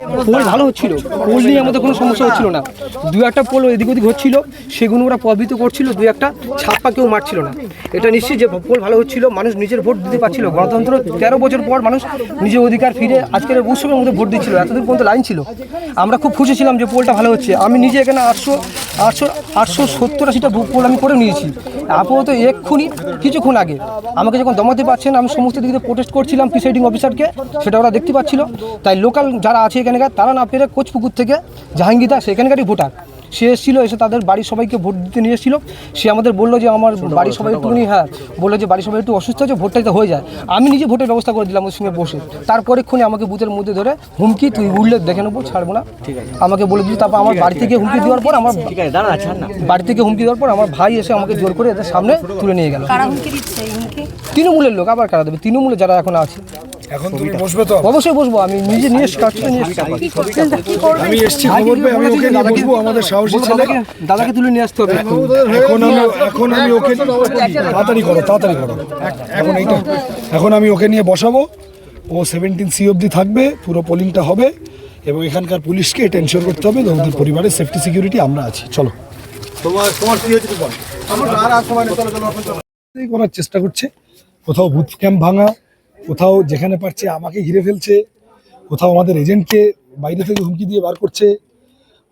Pole ভালো হচ্ছিল। Pole নিয়ে আমাদের কোনো সমস্যা হচ্ছিল না। দু একটা পোল এদিক ওদিক হচ্ছিল, সেগুলো ওরা প্রভাবিত করছিল, দু একটা ছাপ্পা কেউ মারছিল না। এটা নিশ্চিত যে পোল ভালো হচ্ছিল, মানুষ নিজের ভোট দিতে পারছিল। গণতন্ত্র তেরো বছর পর মানুষ নিজের অধিকার ফিরে আজকের উৎসবের মধ্যে ভোট দিচ্ছিল, এতদিন পর্যন্ত লাইন ছিল। আমরা খুব খুশি ছিলাম যে পোলটা ভালো হচ্ছে। আমি নিজে এখানে আটশো আটশো আটশো সত্তর আশিটা পোল আমি করে নিয়েছি। আপাতত এক্ষুনি, কিছুক্ষণ আগে। আমাকে যখন দমাতে পারছেন আমি সমস্ত দিক প্রোটেস্ট করছিলাম প্রিসাইডিং অফিসারকে সেটা ওরা দেখতে পাচ্ছিল। তাই লোকাল যারা আছে এখানকার তারা না পেরে কোচপুকুর থেকে জাহাঙ্গীর দাস সেখানকারই ভোটার। সে এসেছিল এসে তাদের বাড়ির সবাইকে ভোট দিতে নিয়ে এসেছিল। সে আমাদের বলল যে আমার বাড়ির সবাই একটুখানি হ্যাঁ বলল যে বাড়ির সবাই একটু অসুস্থ আছে ভোটটা যাতে হয়ে যায়। আমি নিজে ভোটের ব্যবস্থা করে দিলাম ওর সঙ্গে বসে। তারপরে ক্ষণে আমাকে বুথের মধ্যে ধরে হুমকি তুই উঠলে দেখে নেব ছাড়বো না। আমাকে বলে দিল তারপর আমার বাড়ি থেকে হুমকি দেওয়ার পর আমার ঠিক আছে দাঁড়া ছাড় না। বাড়ি থেকে হুমকি দেওয়ার পর আমার ভাই এসে আমাকে জোর করে এদের সামনে তুলে নিয়ে গেল। কারা হুমকি দিচ্ছে এই হুমকি? তৃণমূলের লোক আবার কারা দেবে? তৃণমূলে যারা এখন আছে এখন তুমি বসবে তো? অবশ্যই বসবো আমি নিজে নিয়ে করে নিয়ে আমি এসছি খবর পেয়ে আমি ওকে নিয়ে বসবো আমাদের সাহসী ছেলে। দাদাকে তুলে নিয়ে আসতে হবে এখন আমি এখন আমি ওকে তাড়াতাড়ি করো তাড়াতাড়ি করো। এখন এইটা। এখন আমি ওকে নিয়ে বসাবো। ও সেভেন্টিন সি অবধি থাকবে পুরো পোলিংটা হবে এবং এখানকার পুলিশকে এটা এনশিওর করতে হবে যে ওদের পরিবারের সেফটি সিকিউরিটি আমরা আছি। চলো। তোমার তোমার কি হয়েছে করার চেষ্টা করছে। কোথাও বুথ ক্যাম্প ভাঙা কোথাও যেখানে পারছে আমাকে ঘিরে ফেলছে কোথাও আমাদের এজেন্টকে বাইরে থেকে হুমকি দিয়ে বার করছে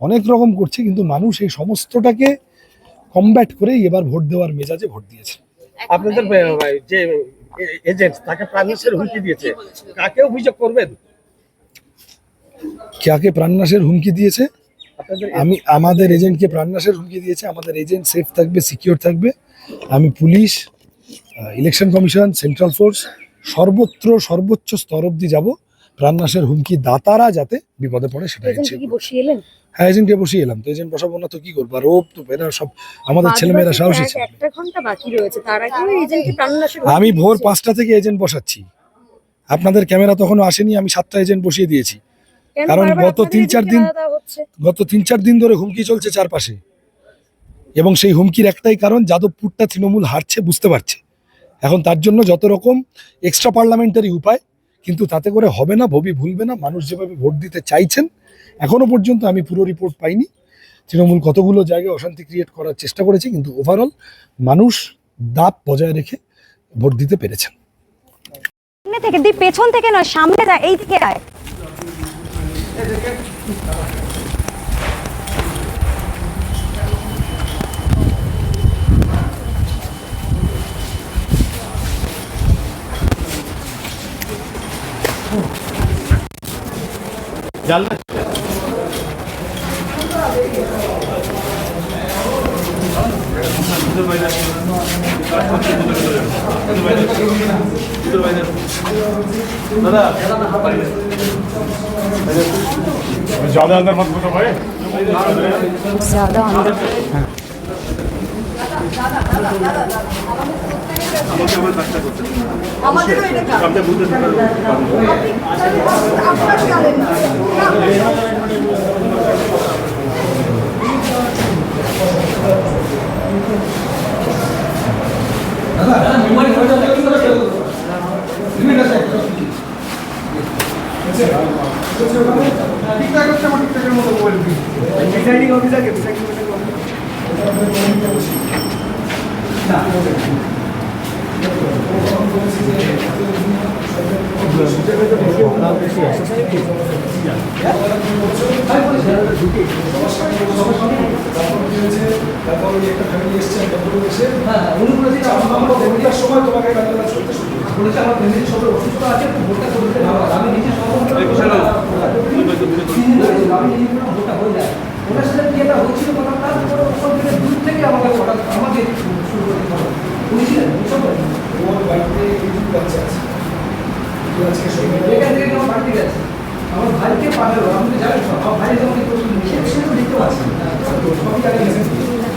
অনেক রকম করছে কিন্তু মানুষ এই সমস্তটাকে কমব্যাট করেই এবার ভোট দেওয়ার মেজাজে ভোট দিয়েছে। আপনাদের যে এজেন্ট তাকে প্রাণনাশের হুমকি দিয়েছে কাকে অভিযোগ করবেন? কাকে প্রাণনাশের হুমকি দিয়েছে? আমি আমাদের এজেন্টকে প্রাণনাশের হুমকি দিয়েছে আমাদের এজেন্ট সেফ থাকবে সিকিউর থাকবে। আমি police election commission central force সর্বত্র সর্বোচ্চ স্তর অব্দি যাব। প্রাণনাশের হুমকি দাতারা যাতে বিপদে পড়ে সেটা এজেন্টকে কি বসিয়ে এলেন? হ্যাঁ এজেন্টকে বসিয়ে এলাম। তো এজেন্ট বসাবো না তো কি করব? আর ও তো এরা সব আমাদের ছেলেমেয়েরা সাহসী ছিল। একটা ঘণ্টা বাকি রয়েছে। তার আগে এজেন্টকে প্রাণনাশের আমি ভোর পাঁচটা থেকে এজেন্ট বসাচ্ছি। আপনাদের ক্যামেরা তখনও আসেনি আমি সাতটা এজেন্ট বসিয়ে দিয়েছি। কারণ গত তিন চার দিন- গত তিন চার দিন ধরে হুমকি চলছে চারপাশে। এবং সেই হুমকির একটাই কারণ যাদবপুরটা তৃণমূল হারছে বুঝতে পারছে। এখন তার জন্য যত রকম এক্সট্রা পার্লামেন্টারি উপায়, কিন্তু তাতে করে হবে না, ভবি ভুলবে না, মানুষ যেভাবে ভোট দিতে চাইছেন, এখনও পর্যন্ত আমি পুরো রিপোর্ট পাইনি। তৃণমূল কতগুলো জায়গায় অশান্তি ক্রিয়েট করার চেষ্টা করেছে, কিন্তু ওভারঅল মানুষ দাপ বজায় রেখে ভোট দিতে পেরেছেন। থেকে পেছন থেকে নয়, সামনে এই দিকে আয় ज्यादा अंदर আমাকে আমার কাজটা করতে আমাদের বুঝতে ঠিকঠাক হচ্ছে আমার ঠিকঠাকের মতো বলবি ডিজাইনিং অফিসারকে ডিজাইনিং অফিসার বলেছে আমার ফ্যামিলির সবাই অসুস্থ আছে ভোটটা আমি নিজে হয়েছিল, আমি নিজে ভোটটা হয়ে যায় ওনার সাথে বিয়েটা হচ্ছিল কথা তারপরে ওখান থেকে দূর থেকে আমাকে হঠাৎ আমাকে শুরু করে দিতে হবে। বুঝছিলেন? বুঝতে পারেন ওর বাড়িতে কিছু বাচ্চা আছে। আজকে এখান থেকে আমার বাড়িতে গেছে। আমার ভাইকে পাঠালো। আপনি তো জানেন আমার ভাই যখন সেটা দেখতে পাচ্ছি। সবই আগে গেছে।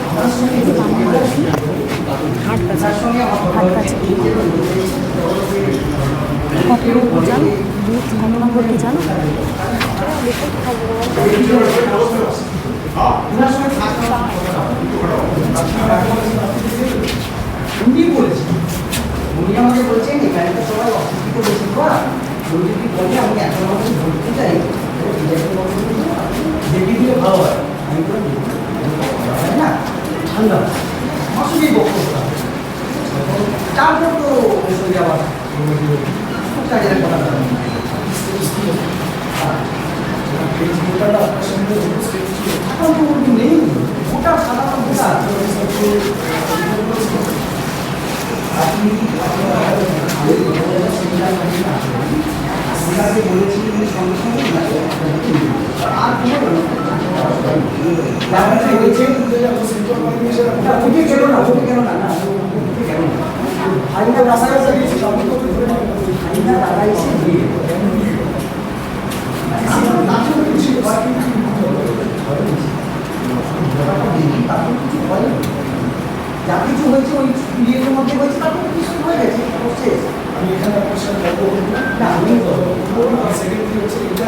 আমার সঙ্গে তার সঙ্গে আমার কত জানো? বুথ গণনা করতে জানো? 아. উনি বলেছেন উনি আমাকে বলছেন এখানে তো সবাই অশিক্ষিত বেশি করা যদি বলে আমি এখন আমাকে বলতে চাই যা কিছু হয়েছে ওই ইয়ের মধ্যে হয়েছে তারপরে কিছু হয়ে গেছে শেষ আমি এখানে আপনার সাথে গল্প করব না না আমি সেকেন্ডারি হচ্ছে এটা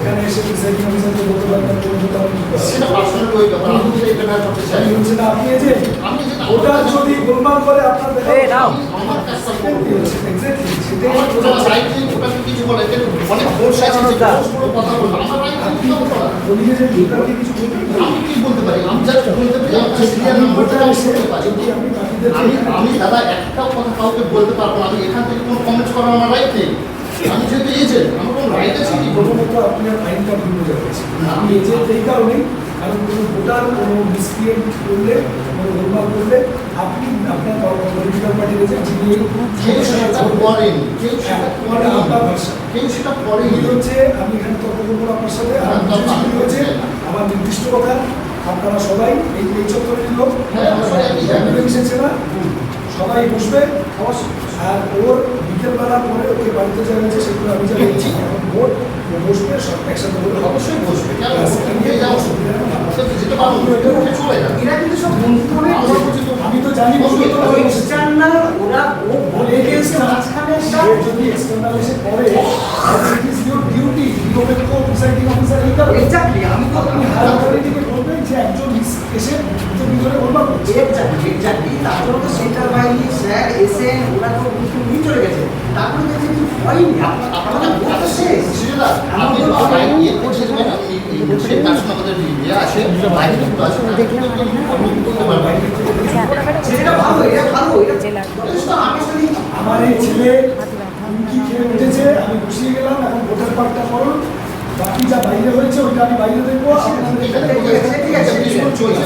ওখানে এসে প্রিসাইডিং অফিসারকে বলতে পারতাম কোনো কথা কি সেটা পার্সোনাল ওই ব্যাপার আমি তো এটা না করতে চাই। আমি বলছি না আপনি যে আমি যেটা ওটা যদি গোলমাল করে আপনার দেখা আমার কাজটা করব এক্স্যাক্টলি সেটাই আমার ছোট সাইডে ওটাকে কিছু বলে এটা অনেক ফোর্স আছে যে কথা বলব। আমার রাইট বলিয়ে যে ওটাকে কিছু পারি। আমি কি বলতে পারি? আমি জাস্ট বলতে পারি আমি সিরিয়াল নাম্বারটা বলতে পারি। আমি আমি দাদা একটা কথা কাউকে বলতে পারব না। আমি এখান থেকে কোনো কমেন্টস করার আমার রাইট নেই। আমি যেহেতু এজেন্ট আমার কোনো রাইট আছে কি? প্রথমত আপনি আর আইনটা ভুল বোঝা হয়েছে আমি এজেন্ট এই কারণেই কারণ কোনো ভোটার কোনো মিসক্রিয়েন্ট করলে কোনো গোলমাল করলে আপনি আপনার পলিটিক্যাল পার্টির এজেন্ট যিনি কেউ সেটা করেনি কেউ সেটা মানে আপনার ভাষা। কেউ সেটা করেনি। হচ্ছে আমি এখানে তর্ক করব আপনার সাথে হ্যাঁ, হচ্ছে। আমার নির্দিষ্ট কথা আপনারা সবাই এই এই চত্বরের লোক হ্যাঁ, এসেছে না? সবাই বসবে আর ওর বিকেলবেলা পরে ওকে বাড়িতে যা হয়েছে সেগুলো আমি যা এখন ভোট বসবে সব একসাথে বলবে অবশ্যই বসবে আমি তো জানি external ওরা ও বলে গেছে মাঝখানে যদি এসে পড়ে, নিরপেক্ষ এক্স্যাক্টলি আমি তো বলবেন যে একজন এসে ভিতরে গোলমাল করছে। এক্স্যাক্টলি এক্স্যাক্টলি তার জন্য তো সেন্টার বাহিনী স্যার এসে ওরা তো নিয়ে চলে গেছে। তারপরে দেখছে হয়নি আপনার শেষ ইয়ে আমার এই ছেলে হুমকি খেয়ে উঠেছে? আমি বসিয়ে গেলাম এখন ভোটার পার্টটা করুন বাকি যা বাইরে হয়েছে ওইটা আমি বাইরে দেখব আপনাদের চলছে।